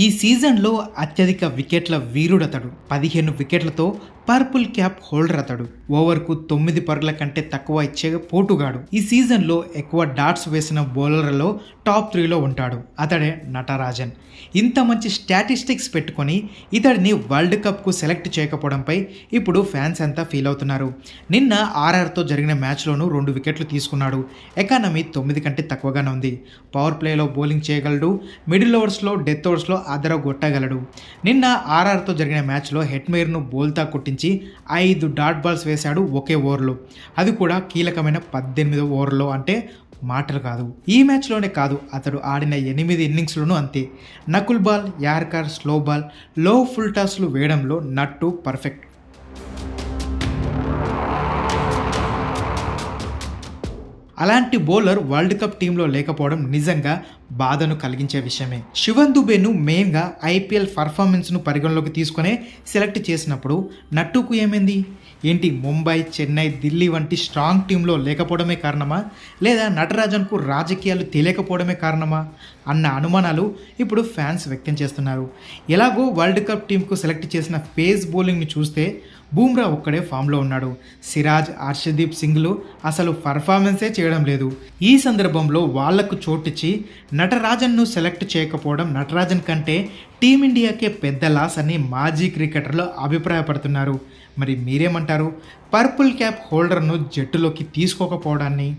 ఈ సీజన్లో అత్యధిక వికెట్ల వీరుడతడు. పదిహేను వికెట్లతో పర్పుల్ క్యాప్ హోల్డర్ అతడు. ఓవర్కు తొమ్మిది పరుగుల కంటే తక్కువ ఇచ్చే పోటుగాడు. ఈ సీజన్లో ఎక్కువ డాట్స్ వేసిన బౌలర్లలో టాప్ త్రీలో ఉంటాడు. అతడే నటరాజన్. ఇంత మంచి స్టాటిస్టిక్స్ పెట్టుకొని ఇతడిని వరల్డ్ కప్కు సెలెక్ట్ చేయకపోవడంపై ఇప్పుడు ఫ్యాన్స్ అంతా ఫీల్ అవుతున్నారు? నిన్న ఆర్ఆర్తో జరిగిన మ్యాచ్లోనూ రెండు వికెట్లు తీసుకున్నాడు. ఎకానమీ తొమ్మిది కంటే తక్కువగానే ఉంది. పవర్ ప్లేలో బౌలింగ్ చేయగలడు. మిడిల్ ఓవర్స్లో డెత్ ఓవర్స్లో అదరగొట్టగలడు నిన్న ఆర్ఆర్తో జరిగిన మ్యాచ్లో హెట్మేర్ను బోల్తా కొట్టించి ఐదు డాట్ బాల్స్ వేశాడు ఒకే ఓవర్లో. అది కూడా కీలకమైన పద్దెనిమిదో ఓవర్లో అంటే మాటలు కాదు. ఈ మ్యాచ్లోనే కాదు అతడు ఆడిన ఎనిమిది ఇన్నింగ్స్లోనూ అంతే. నకుల్ బాల్ యార్కర్ స్లో బాల్లో ఫుల్ టాస్లు వేయడంలో నట్టు పర్ఫెక్ట్ అలాంటి బౌలర్ వరల్డ్ కప్ టీంలో లేకపోవడం నిజంగా బాధను కలిగించే విషయమే. శివన్ దుబేను మెయిన్గా ఐపీఎల్ పర్ఫార్మెన్స్ను పరిగణలోకి తీసుకునే సెలెక్ట్ చేసినప్పుడు నట్టుకు ఏమైంది? ఏంటి ముంబై చెన్నై ఢిల్లీ వంటి స్ట్రాంగ్ టీంలో లేకపోవడమే కారణమా? లేదా నటరాజన్కు రాజకీయాలు తెలియకపోవడమే కారణమా? అన్న అనుమానాలు ఇప్పుడు ఫ్యాన్స్ వ్యక్తం చేస్తున్నారు. ఎలాగో వరల్డ్ కప్ టీంకు సెలెక్ట్ చేసిన పేస్ బౌలింగ్ని చూస్తే బూమ్రా ఒక్కడే ఫామ్లో ఉన్నాడు. సిరాజ్ హర్షదీప్ సింగ్లు అసలు పర్ఫార్మెన్సే చేయడం లేదు. ఈ సందర్భంలో వాళ్ళకు చోటిచ్చి నటరాజన్ను సెలెక్ట్ చేయకపోవడం నటరాజన్ కంటే టీమిండియాకే పెద్ద లాస్ అని మాజీ క్రికెటర్లు అభిప్రాయపడుతున్నారు. మరి మీరేమంటారు? పర్పుల్ క్యాప్ హోల్డర్ను జట్టులోకి తీసుకోకపోవడాన్ని?